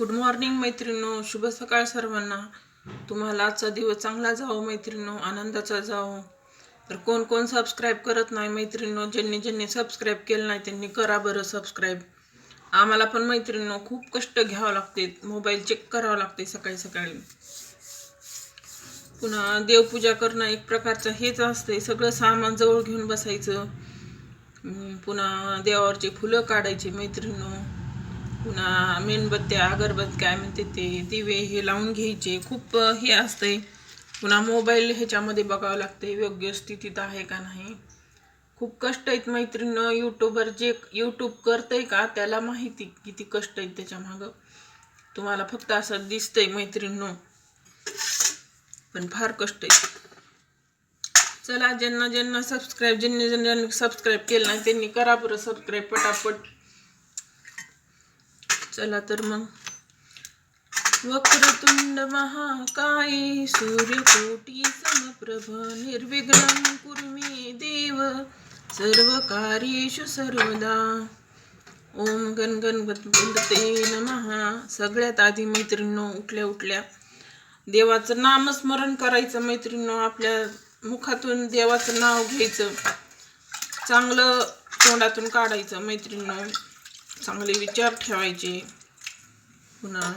Good morning मैत्रिणो शुभ सकाळ सर्वांना. तुम्हाला आजचा दिवस चांगला जावो मैत्रिणो आनंदाचा जावो. तर कोण कोण सबस्क्राईब करत नाही मैत्रिणो ज्यांनी ज्यांनी सबस्क्राईब केलं नाही त्यांनी करा बरं सबस्क्राईब आम्हाला पण मैत्रिणींनो खूप कष्ट घ्यावं लागते. मोबाईल चेक करावं लागते सकाळी सकाळी. पुन्हा देवपूजा करणं एक प्रकारचं हेच असते. सगळं सामान जवळ घेऊन बसायचं. पुन्हा देवावरचे फुलं काढायचे मैत्रिणींनो. पुन्हा मेणबत्त्या अगरबत्ती काय म्हणते ते दिवे हे लावून घ्यायचे. खूप हे असतंय. पुन्हा मोबाईल ह्याच्यामध्ये बघावं लागते योग्य स्थितीत आहे का नाही. खूप कष्ट आहेत मैत्रिणीनं यूट्यूबर जे यूट्यूब करतंय का त्याला माहिती किती कष्ट आहेत त्याच्या मागं. तुम्हाला फक्त असं दिसतंय मैत्रिणीनं. पण फार कष्ट आहेत. चला ज्यांना ज्यांना सबस्क्राईब ज्यांनी ज्यांनी सबस्क्राईब केलं नाही त्यांनी करा बरं सबस्क्राईब पटापट. चला तर मग. वक्रतुंड महाकाय सूर्यकोटी समप्रभ निर्विघ्न कुर्मी देव सर्व कार्येषु सर्वदा. ओम गण गणपते नमहा सगळ्यात आधी मैत्रिणींनो उठल्या उठल्या. देवाचं नामस्मरण करायचं मैत्रिणींनो आपल्या मुखातून देवाचं नाव घ्यायचं. चांगलं तोंडातून काढायचं मैत्रिणींनो. चांगले विचार ठेवायचे. पुन्हा.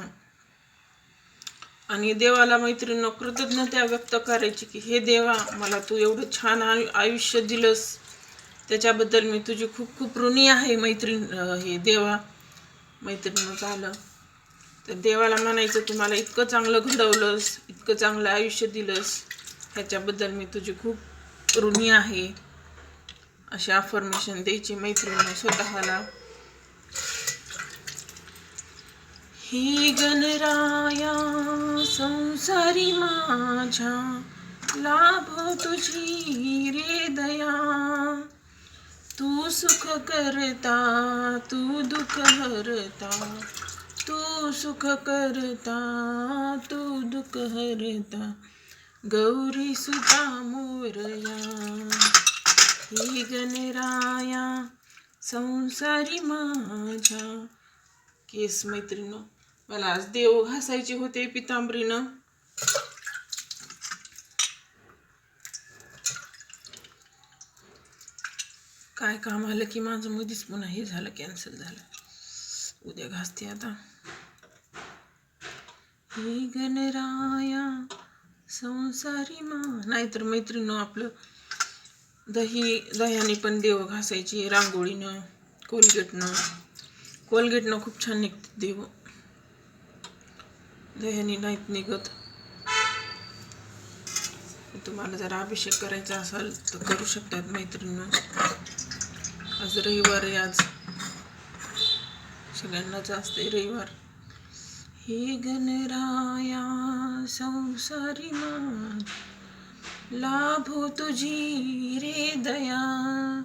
आणि देवाला मैत्रीण कृतज्ञता व्यक्त करायची की हे देवा मला तू एवढं छान आयु आयुष्य दिलंस. त्याच्याबद्दल मी तुझी खूप खूप ऋणी आहे मैत्रीण. हे देवा मैत्रिणीनं झालं. तर देवाला म्हणायचं तुम्हाला इतकं चांगलं घडवलंस इतकं चांगलं आयुष्य दिलंस. ह्याच्याबद्दल मी तुझी खूप ऋणी आहे. अशी अफर्मेशन द्यायची मैत्रिणी स्वतःला. ही गणराया संसारी माझ्या लाभो तुझी रे दया. तू सुख करता तू दुःख हरता तू सुख करता तू दुःख हरता. गौरी सुता मोरया ही गणराया संसारी माझ्या. केस मैत्रिणं मला आज देव घासायचे होते पितांबरीनं. काय काम आलं की माझं मधीच पुन्हा हे झालं कॅन्सल झालं. उद्या घासते आता. हे गणराया संसारी मा. नाहीतर मैत्रिणं आपलं दही दह्याने पण देव घासायची रांगोळीनं कोलगेटनं. कोलगेटनं खूप छान निघते देव. दह्याने नाहीत निघत. तुम्हाला जर अभिषेक करायचा असेल तर करू शकतात मैत्रिणी. आज रविवार आहे आज. सगळ्यांनाच असते रविवार. हे गणराया संसारी मान. लाभो तुझी रे दया.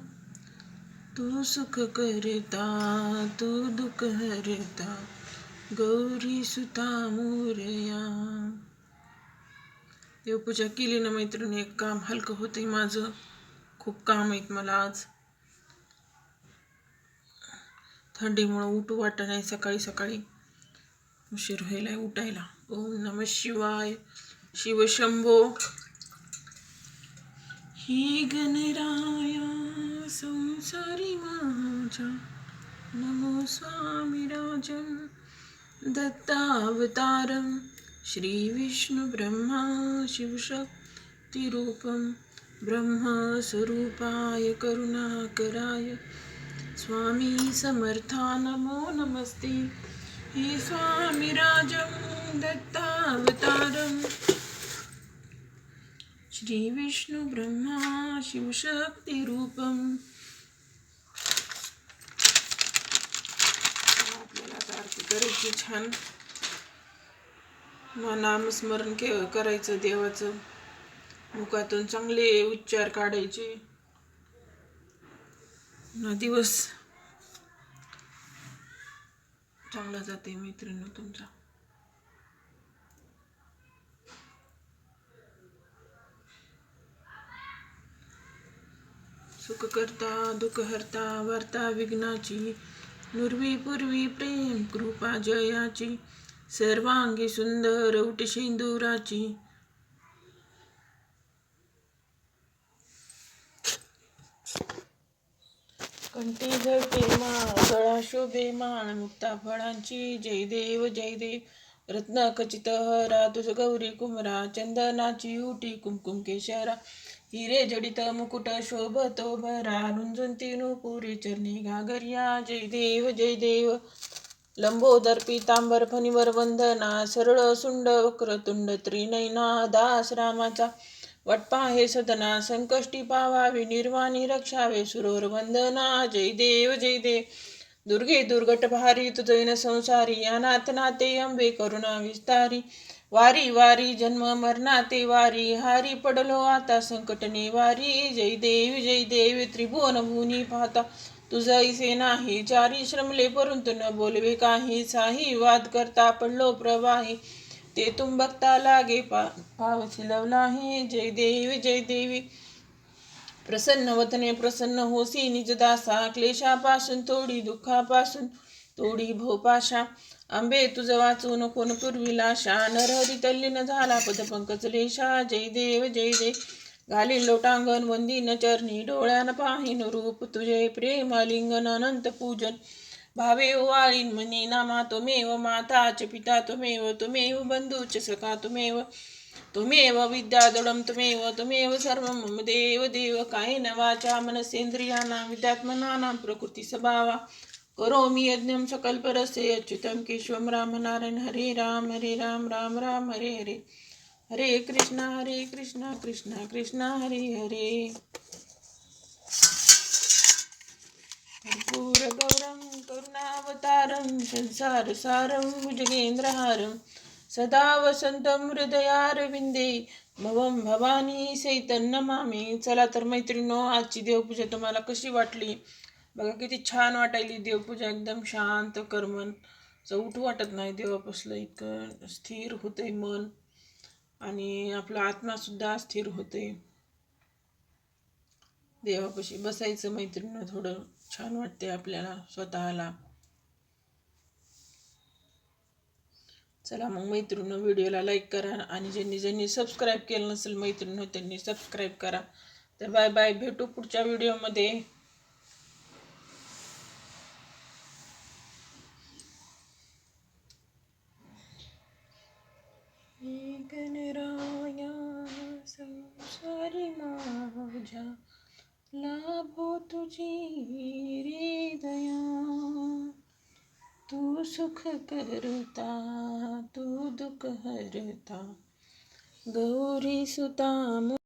तू सुख करता तू दुःख हरता. गौरी सुता मोरया. देवपूजा केली ना मैत्रिणी एक काम हलकं होतंय माझं. खूप काम आहेत मला आज. थंडीमुळं उठू वाटत नाही सकाळी सकाळी. उशीर व्हायला उठायला. ओम नम शिवाय. शिवशंभो ही गणराया संसारी माझ्या. नमो स्वामी राजन. दत्तावतारं श्रीविष्णुब्रह्मा शिवशक्तिरूपं ब्रह्मस्वरूपाय करुणाकराय। स्वामी समर्था नमो नमस्ते। हे स्वामी राजं दत्तावतारं श्रीविष्णुब्रह्मा शिवशक्तिरूपम् आपल्याला आता आरती करायची छान नामस्मरण के करायचं देवाचं. मुखातून चांगले उच्चार काढायचे. ना दिवस. चांगला जाते मैत्रिणी तुमचा. सुख करता दुःख हरता वार्ता विघ्नाची नुरवी पूर्वी प्रेम कृपा जयाची सर्वांगी सुंदर उठ सिंदुराची. कंठी झळके माळ गळा शोभे माळ मुक्ता फळांची जय देव जय देव. रत्न खचित हरा तुझ गौरी कुमरा चंदनाची उटी कुमकुम केशरा. हिरे जडित मुकुट शोभतो भरा रुंजून पुरी चरणी घागरिया. जय देव जय देव. लंबोदर पितांबर फणीवर वंदना. सरळ सुंड वक्रतुंड त्रिनयना दास रामाचा वटपा हे सदना. संकष्टी पावावे निर्वाणी रक्षावे. सुरोर वंदना. जय देव जय देव. दुर्गे दुर्गट भारी तुझैन संसारी. अनाथ नाते अंबे करुणा विस्तारी. वारी वारी जन्म मरणाते वारी, हारी पडलो आता संकट वारी. जय देव जय देव, त्रिभुवन भूनी पाहता तुझ इसे नाही, चारी श्रमले परंतु न बोलवे काही. साही वाद करता पडलो प्रवाही, ते तुम बघता लागे पाव लवला हे जय देवी जय देवी, प्रसन्न वतने प्रसन्न होसी निज दासा क्लेशापासून, थोडी दुःखापासून, थोडी भोपाशा. आंबे तुझ वाचून कोण पूर्वीला शा नरहरी तल्लीन झाला पदपंकज शा जय देव जय जय घालीन लोटांगण वंदीन चरणी. डोळ्यान पाहिन रूप तुझे प्रेम लिंगन अनंत पूजन. भावे वाळीन म्हणे नामा त्वमेव माताच पिता तुमेव त्वमेव बंधूच सखा त्वमेव विद्या विद्यादडम त्वमेव त्वमेव सर्व. मम देव देव कायेन वाचा. मनसेंद्रियाना विद्यात्मनानां प्रकृती स्वभावा. करोमि यज्ञं सकल्परसे अच्युतं केशवं रामनारायण हरे राम हरे राम राम राम हरे हरे। हरे कृष्णा हरे कृष्णा कृष्णा कृष्णा हरे हरे। कर्पूरगौरं करुणावतारं संसारसारं भुजगेन्द्रहारं सदा वसन्तं हृदयारविन्दे। भवं भवानी सैतन्नमामी। चला तर मैत्रिणो आजची देवपूजा तुम्हाला कशी वाटली? बघा किती छान वाटायली देवपूजा एकदम शांत करमन. चौट वाटत नाही देवापासलं इतकं स्थिर होते मन. आणि आपला आत्मासुद्धा स्थिर होते देवापाशी बसायचं मैत्रिणीनं थोडं छान वाटते आपल्याला स्वतःला. चला मग मैत्रिणी व्हिडिओला लाईक करा आणि ज्यांनी ज्यांनी सबस्क्राईब केलं नसेल मैत्रिणी त्यांनी सबस्क्राईब करा. तर बाय बाय भेटू पुढच्या व्हिडिओमध्ये गणराया संसारी माझ्या लाभो तुझी रे दया तू सुख करता तू दुःख हरता. गौरी सुता